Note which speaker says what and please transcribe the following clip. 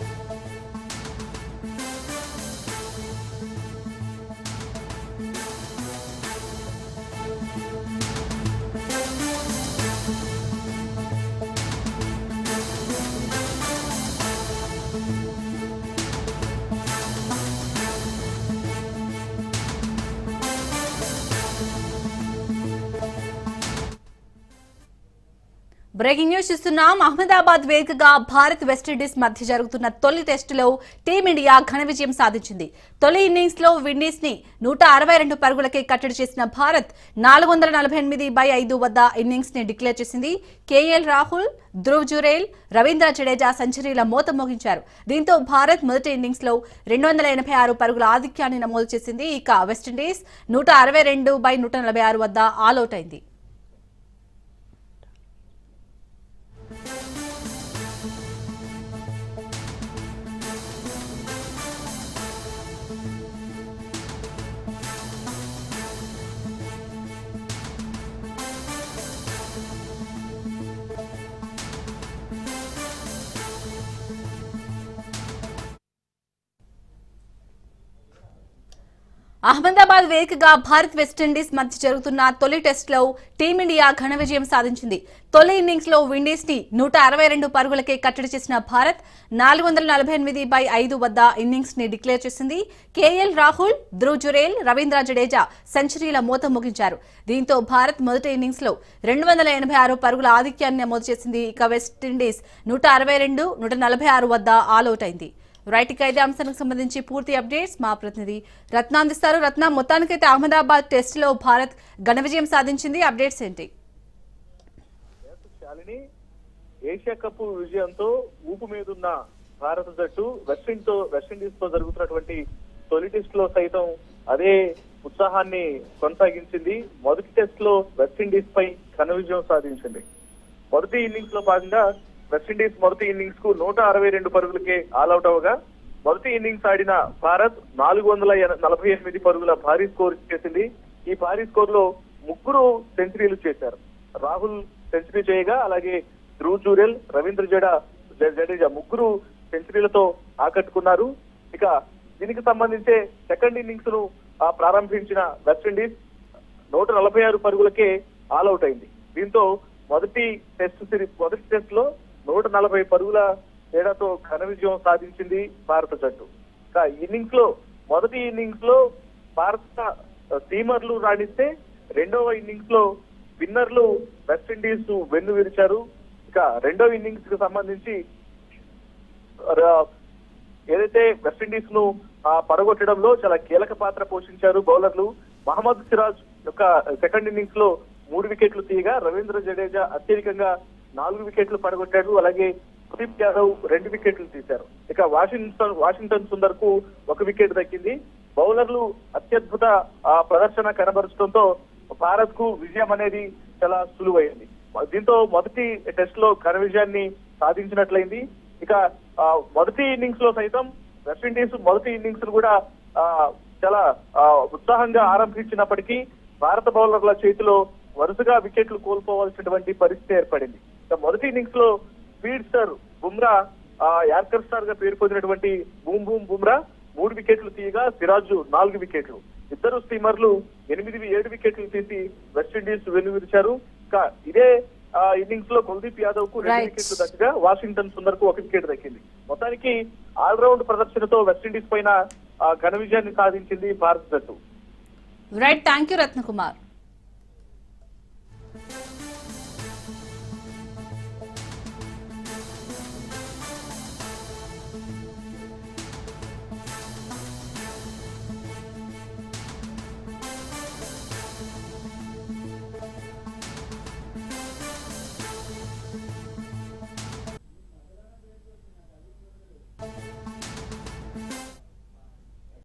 Speaker 1: Thank you. Breaking news ఇస్తున్నాం అహ్మదాబాద్ వేదికగా Bharat West Indies మధ్య జరుగుతున్న తొలి టెస్టులో టీమిండియా ఘన విజయం సాధించింది. తొలి ఇన్నింగ్స్లో విండీస్ని నూట అరవై రెండు పరుగులకే కట్టడి చేసిన భారత్ నాలుగు వందల నలభై ఎనిమిది బై ఐదు వద్ద ఇన్నింగ్స్ని డిక్లేర్ చేసింది. కేఎల్ రాహుల్ ధ్రువ్ జురేల్ రవీంద్ర జడేజా సెంచరీల మోత మోగించారు. దీంతో భారత్ మొదటి ఇన్నింగ్స్లో రెండు వందల ఎనభై ఆరు పరుగుల ఆధిక్యాన్ని నమోదు చేసింది. ఇక వెస్టిండీస్ నూట అరవై రెండు బై నూట నలభై ఆరు వద్ద ఆల్అౌట్ అయింది. అహ్మదాబాద్ వేదికగా భారత్ వెస్టిండీస్ మధ్య జరుగుతున్న తొలి టెస్టులో టీమిండియా ఘన విజయం సాధించింది. తొలి ఇన్నింగ్స్లో విండీస్ని నూట అరవై రెండు పరుగులకే కట్టడి చేసిన భారత్ నాలుగు వందల నలభై ఎనిమిది బై ఐదు వద్ద ఇన్నింగ్స్ని డిక్లేర్ చేసింది. కేఎల్ రాహుల్ ధ్రువ్ జురేల్ రవీంద్ర జడేజా సెంచరీల మూత ముగించారు. దీంతో భారత్ మొదటి ఇన్నింగ్స్లో రెండు వందల ఎనభై ఆరు పరుగుల ఆధిక్యాన్ని నమోదు చేసింది. ఇక వెస్టిండీస్ నూట అరవై రెండు నూట నలభై ఆరు వద్ద ఆల్అౌట్ అయింది. రైట్ ఇక ఇదే అంశానికి సంబంధించి పూర్తి అప్డేట్స్ మా ప్రతినిధి రత్న అందిస్తారు. రత్న మొత్తానికైతే అహ్మదాబాద్ టెస్ట్లో భారత్ ఘన విజయం సాధించింది. అప్డేట్స్ ఏంటి?
Speaker 2: ఏషియా కప్ విజయంతో ఊపు మీదున్న భారత జట్టు వెస్టిండీస్తో వెస్టిండీస్తో జరుగుతున్నటువంటి తొలి టెస్ట్లో సైతం అదే ఉత్సాహాన్ని కొనసాగించింది. మొదటి టెస్ట్లో వెస్టిండీస్ పై ఘన విజయం సాధించింది. మొదటి ఇన్నింగ్స్లో భాగంగా వెస్టిండీస్ మొదటి ఇన్నింగ్స్కు నూట అరవై రెండు పరుగులకే ఆల్అౌట్ అవగా మొదటి ఇన్నింగ్స్ ఆడిన భారత్ నాలుగు వందల నలభై ఎనిమిది పరుగుల భారీ స్కోర్ చేసింది ఈ భారీ స్కోర్లో ముగ్గురు సెంచరీలు చేశారు. రాహుల్ సెంచరీ చేయగా అలాగే ధ్రువ్ జూరెల్ రవీంద్ర జడా జడేజా ముగ్గురు సెంచరీలతో ఆకట్టుకున్నారు. ఇక దీనికి సంబంధించే సెకండ్ ఇన్నింగ్స్ను ఆ, ప్రారంభించిన వెస్టిండీస్ నూట నలభై ఆరు పరుగులకే ఆల్అౌట్ అయింది. దీంతో మొదటి టెస్ట్ సిరీస్ మొదటి టెస్ట్లో నలభై పరుగుల తేడాతో ఘన విజయం సాధించింది భారత జట్టు. ఇన్నింగ్స్లో మొదటి ఇన్నింగ్స్లో భారత సీమర్లు రాణిస్తే రెండవ ఇన్నింగ్స్లో విన్నర్లు వెస్టిండీస్ వెన్ను విరిచారు. ఇక రెండవ ఇన్నింగ్స్కి సంబంధించి ఏదైతే వెస్టిండీస్ను ఆ, పడగొట్టడంలో చాలా కీలక పాత్ర పోషించారు బౌలర్లు. మహమ్మద్ సిరాజ్ యొక్క సెకండ్ ఇన్నింగ్స్లో మూడు వికెట్లు తీయగా రవీంద్ర జడేజా అత్యధికంగా నాలుగు వికెట్లు పడగొట్టాడు. అలాగే కుదీప్ యాదవ్ రెండు వికెట్లు తీశారు. ఇక వాషింగ్టన్ వాషింగ్టన్ సుందర్కు ఒక వికెట్ దక్కింది. బౌలర్లు అత్యద్భుత ప్రదర్శన కనబరచడంతో భారత్కు విజయం అనేది చాలా సులువైంది. దీంతో మొదటి టెస్ట్లో ఘన విజయాన్ని సాధించినట్లయింది. ఇక మొదటి ఇన్నింగ్స్లో సైతం వెస్టిండీస్ మొదటి ఇన్నింగ్స్ కూడా చాలా ఉత్సాహంగా ఆరంభించినప్పటికీ భారత బౌలర్ల చేతిలో వరుసగా వికెట్లు కోల్పోవాల్సినటువంటి పరిస్థితి ఏర్పడింది. మొదటి ఇన్నింగ్స్లో స్పీడ్ స్టార్ బుమ్రా ఆ, యార్కర్ స్టార్గా పేరు పొందినటువంటి బూమ్ బూమ్ బుమ్రా మూడు వికెట్లు తీయగా సిరాజు నాలుగు వికెట్లు. ఇద్దరు స్టీమర్లు ఎనిమిది ఏడు వికెట్లు తీసి వెస్టిండీస్ వెన్నువిరిచారు ఇక ఇదే ఇన్నింగ్స్లో కుల్దీప్ యాదవ్కు రెండు. వికెట్లు దక్కగా వాషింగ్టన్ సుందర్కు ఒక వికెట్ దక్కింది. మొత్తానికి ఆల్ రౌండ్ ప్రదర్శనతో వెస్టిండీస్ పైన ఘన విజయాన్ని సాధించింది భారత జట్టు.
Speaker 1: Right thank you Ratna Kumar